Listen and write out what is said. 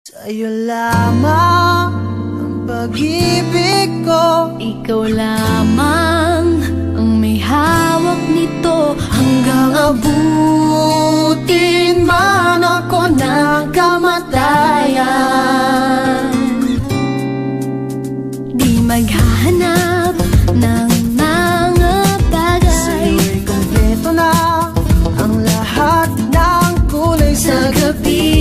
Sa'yo lamang ang pag-ibig ko. Ikaw lamang ang may hawak nito. Hanggang abutin man ako ng kamatayan. Di maghahanap ng mga bagay. Sa'yo'y kompleto na ang lahat ng kulay sa gabi.